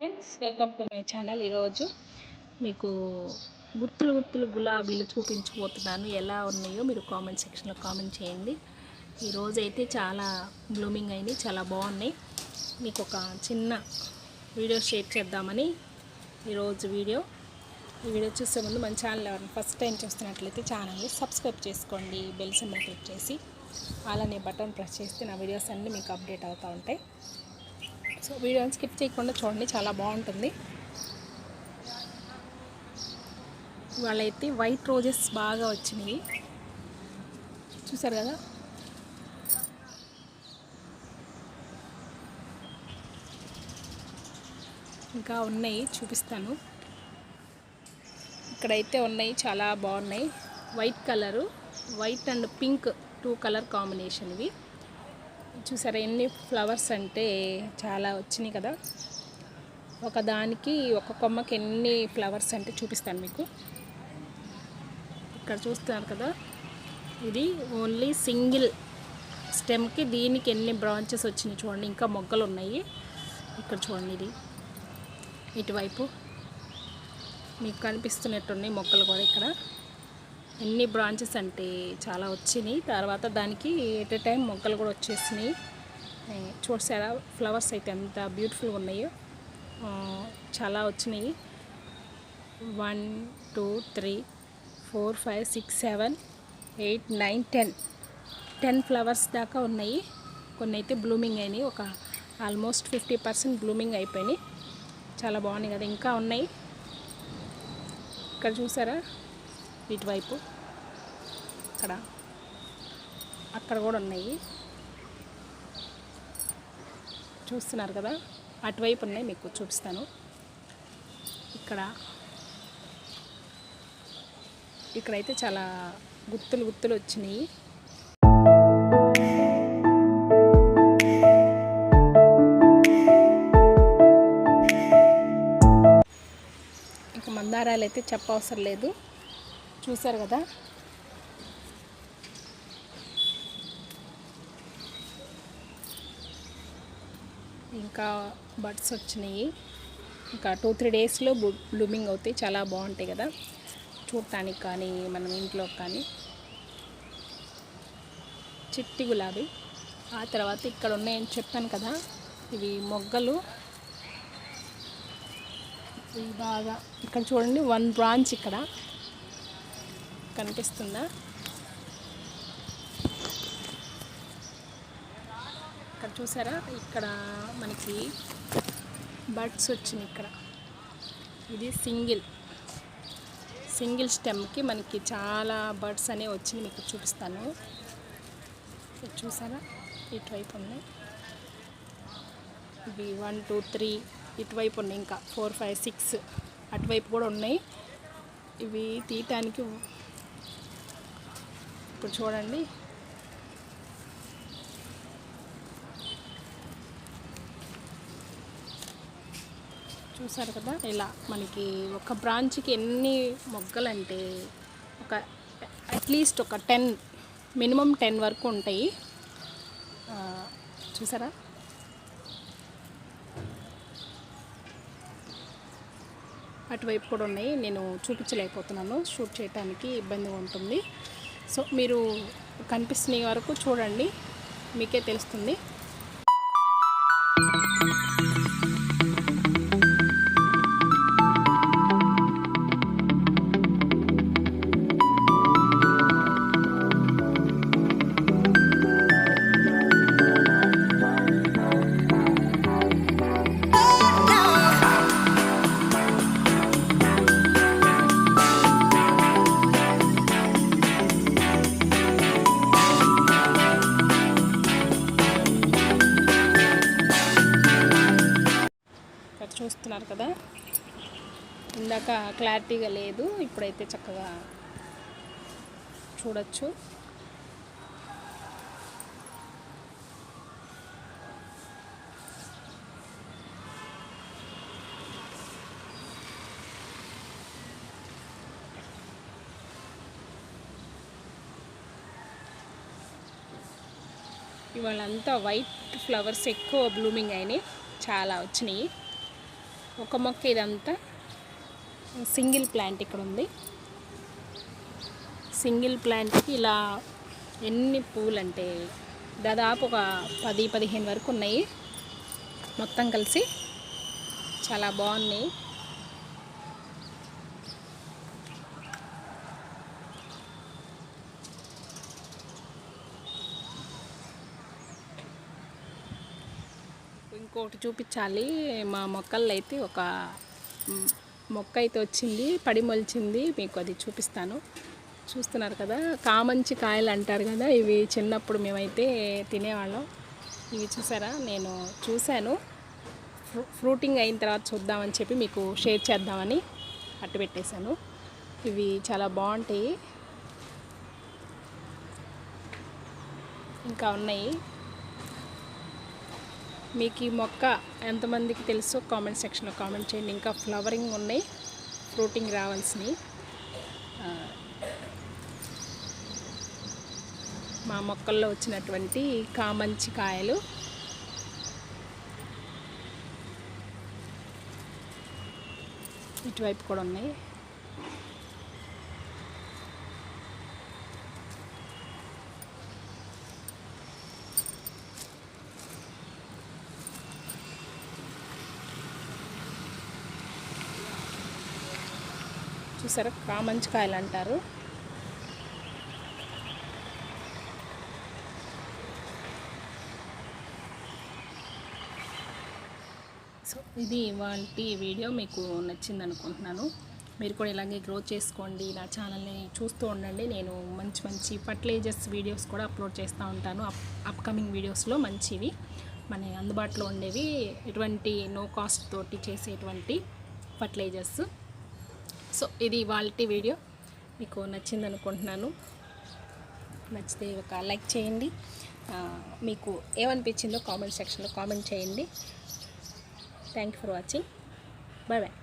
Friends welcome to my channel ఈరోజు మీకు గుత్తులు గుత్తులు గులాబీలు చూపించబోతున్నాను. ఎలా ఉన్నాయో మీరు కామెంట్ సెక్షన్లో కామెంట్ చేయండి. ఈరోజు అయితే చాలా బ్లూమింగ్ అయినాయి చాలా బాగున్నాయి. మీకు ఒక చిన్న వీడియో షేర్ చేద్దామని ఈరోజు వీడియో ఈ వీడియో చూసే ముందు మన ఛానల్ ఎవరైనా ఫస్ట్ టైం చూస్తున్నట్లయితే ఛానల్ని సబ్స్క్రైబ్ చేసుకోండి. బెల్ సింబల్ క్లిక్ చేసి అలానే బటన్ ప్రెస్ చేస్తే నా వీడియోస్ అన్నీ మీకు అప్డేట్ అవుతూ ఉంటాయి. సో వీడియోని స్కిప్ చేయకుండా చూడండి చాలా బాగుంటుంది. వాళ్ళైతే వైట్ రోజెస్ బాగా వచ్చినాయి. చూసారు కదా? ఇంకా ఉన్నాయి చూపిస్తాను. ఇక్కడైతే ఉన్నాయి చాలా బాగున్నాయి. White colour white and pink two colour combination ఇవి. చూసారా ఎన్ని ఫ్లవర్స్ అంటే చాలా వచ్చినాయి కదా. ఒకదానికి ఒక కొమ్మకి ఎన్ని ఫ్లవర్స్ అంటే చూపిస్తాను మీకు. ఇక్కడ చూస్తున్నారు కదా ఇది ఓన్లీ సింగిల్ స్టెమ్కి దీనికి ఎన్ని బ్రాంచెస్ వచ్చినాయి చూడండి ఇంకా మొగ్గలు ఉన్నాయి. ఇక్కడ చూడండి ఇది. ఇటువైపు మీకు కనిపిస్తున్నట్టున్నాయి మొక్కలు కూడా ఇక్కడ. ఎన్ని బ్రాంచెస్ అంటే చాలా వచ్చినాయి. తర్వాత దానికి ఎట్ ఎ టైం మొక్కలు కూడా వచ్చేసినాయి. చూసారా? ఫ్లవర్స్ అయితే ఎంత బ్యూటిఫుల్గా ఉన్నాయో. చాలా వచ్చినాయి. One two three four five six seven eight nine ten. Ten flowers దాకా ఉన్నాయి. కొన్ని అయితే బ్లూమింగ్ అయినాయి. ఒక ఆల్మోస్ట్ ఫిఫ్టీ పర్సెంట్ బ్లూమింగ్ అయిపోయినాయి. చాలా బాగున్నాయి కదా. ఇంకా ఉన్నాయి. ఇక్కడ చూసారా? ఇటువైపు. అక్కడ. అక్కడ కూడా ఉన్నాయి. చూస్తున్నారు కదా? అటువైపు ఉన్నాయి మీకు చూపిస్తాను. ఇక్కడ. ఇక్కడైతే చాలా గుత్తులు గుత్తులు వచ్చినాయి. ఇంకా మందారాలు అయితే చెప్పవసరం లేదు. చూసారు కదా? ఇంకా బడ్స్ వచ్చినాయి. ఇంకా టూ త్రీ డేస్లో బ్లూమింగ్ అవుతాయి. చాలా బాగుంటాయి కదా? చూడటానికి కానీ మనం ఇంట్లో కానీ. చిట్టి గులాబీ. ఆ తర్వాత ఇక్కడ ఉన్నాయని చెప్పాను కదా? ఇవి మొగ్గలు. ఇవి బాగా ఇక్కడ చూడండి వన్ బ్రాంచ్ ఇక్కడ. కనిపిస్తుందా? ఇక్కడ చూసారా? ఇక్కడ మనకి బర్డ్స్ వచ్చినాయి ఇక్కడ. ఇది సింగిల్. సింగిల్ స్టెమ్కి మనకి చాలా బర్డ్స్ అనేవి వచ్చింది మీకు చూపిస్తాను. చూసారా? ఇటువైపు ఉన్నాయి. ఇవి వన్ టూ త్రీ ఇటువైపు ఉన్నాయి ఇంకా. ఫోర్ ఫైవ్ సిక్స్ అటువైపు కూడా ఉన్నాయి. ఇవి తీయటానికి ఇప్పుడు చూడండి. చూసారు కదా ఇలా మనకి ఒక బ్రాంచ్కి ఎన్ని మొగ్గలు అంటే ఒక అట్లీస్ట్ ఒక టెన్ మినిమం టెన్ వరకు ఉంటాయి. చూసారా? అటువైపు కూడా ఉన్నాయి. నేను చూపించలేకపోతున్నాను. షూట్ చేయడానికి ఇబ్బందిగా ఉంటుంది. సో మీరు కనిపిస్తున్న వరకు చూడండి మీకే తెలుస్తుంది. ఇందాక క్లారిటీగా లేదు. ఇప్పుడైతే చక్కగా చూడొచ్చు. ఇవాళ అంతా వైట్ ఫ్లవర్స్ ఎక్కువ బ్లూమింగ్ అయినాయి. చాలా వచ్చినాయి. ఒక మొక్క ఇదంతా సింగిల్ ప్లాంట్ ఇక్కడ ఉంది. సింగిల్ ప్లాంట్కి ఇలా ఎన్ని పూలు అంటే దాదాపు ఒక పది పదిహేను వరకు ఉన్నాయి. మొత్తం కలిసి చాలా బాగున్నాయి. ఇంకోటి చూపించాలి. మా మొక్కల్లో అయితే ఒక మొక్క అయితే వచ్చింది పడి మొలిచింది మీకు అది చూపిస్తాను. చూస్తున్నారు కదా కామంచి కాయలు అంటారు కదా ఇవి చిన్నప్పుడు మేమైతే తినేవాళ్ళం. ఇవి చూసారా? నేను చూశాను. ఫ్రూటింగ్ అయిన తర్వాత చూద్దామని చెప్పి మీకు షేర్ చేద్దామని అట్టు పెట్టేశాను. ఇవి చాలా బాగుంటాయి. ఇంకా ఉన్నాయి. మీకు ఈ మొక్క ఎంతమందికి తెలుసో కామెంట్ సెక్షన్లో కామెంట్ చేయండి. ఇంకా ఫ్లవరింగ్ ఉన్నాయి ఫ్రూటింగ్ రావాల్సినవి. మా మొక్కల్లో వచ్చినటువంటి కామంచి కాయలు. ఇటువైపు కూడా ఉన్నాయి. చూసారా కామంచి కాయలు అంటారు. సో ఇది ఇవాళ వీడియో మీకు నచ్చింది అనుకుంటున్నాను మీరు కూడా ఇలాగే గ్రో చేసుకోండి నా ఛానల్ని చూస్తూ ఉండండి. నేను మంచి మంచి ఫర్టిలైజర్స్ వీడియోస్ కూడా అప్లోడ్ చేస్తూ ఉంటాను. అప్ అప్కమింగ్ వీడియోస్లో మంచివి. మన అందుబాటులో ఉండేవి ఎటువంటి నో కాస్ట్ తోటి చేసేటువంటి ఫర్టిలైజర్స్. సో ఇది వాళ్ళ వీడియో. మీకు నచ్చింది అనుకుంటున్నాను నచ్చితే ఒక లైక్ చేయండి. మీకు ఏమనిపించిందో కామెంట్ సెక్షన్లో కామెంట్ చేయండి. Thank you for watching bye bye